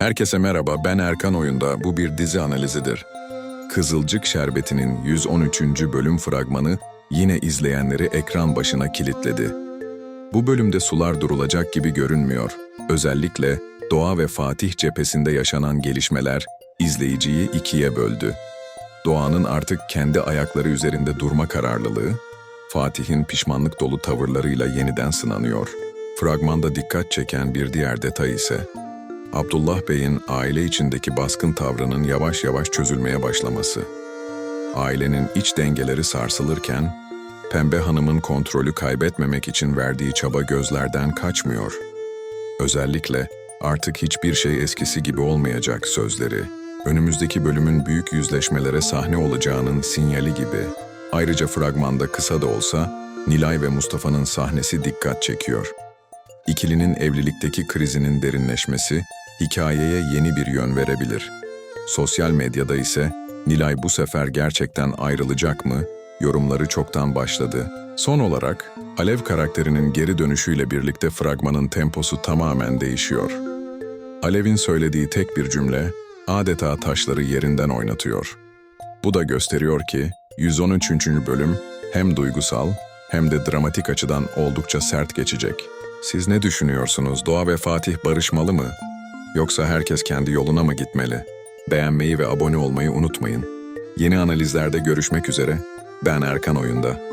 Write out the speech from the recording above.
Herkese merhaba, ben Erkan Oyunda. Bu bir dizi analizidir. Kızılcık Şerbeti'nin 113. bölüm fragmanı yine izleyenleri ekran başına kilitledi. Bu bölümde sular durulacak gibi görünmüyor. Özellikle Doğa ve Fatih cephesinde yaşanan gelişmeler izleyiciyi ikiye böldü. Doğan'ın artık kendi ayakları üzerinde durma kararlılığı, Fatih'in pişmanlık dolu tavırlarıyla yeniden sınanıyor. Fragmanda dikkat çeken bir diğer detay ise Abdullah Bey'in aile içindeki baskın tavrının yavaş yavaş çözülmeye başlaması. Ailenin iç dengeleri sarsılırken, Pembe Hanım'ın kontrolü kaybetmemek için verdiği çaba gözlerden kaçmıyor. Özellikle artık hiçbir şey eskisi gibi olmayacak sözleri, önümüzdeki bölümün büyük yüzleşmelere sahne olacağının sinyali gibi. Ayrıca fragmanda kısa da olsa Nilay ve Mustafa'nın sahnesi dikkat çekiyor. İkilinin evlilikteki krizinin derinleşmesi hikayeye yeni bir yön verebilir. Sosyal medyada ise Nilay bu sefer gerçekten ayrılacak mı? Yorumları çoktan başladı. Son olarak Alev karakterinin geri dönüşüyle birlikte fragmanın temposu tamamen değişiyor. Alev'in söylediği tek bir cümle adeta taşları yerinden oynatıyor. Bu da gösteriyor ki 113. bölüm hem duygusal hem de dramatik açıdan oldukça sert geçecek. Siz ne düşünüyorsunuz? Doğa ve Fatih barışmalı mı? Yoksa herkes kendi yoluna mı gitmeli? Beğenmeyi ve abone olmayı unutmayın. Yeni analizlerde görüşmek üzere. Ben Erkan Oyunda.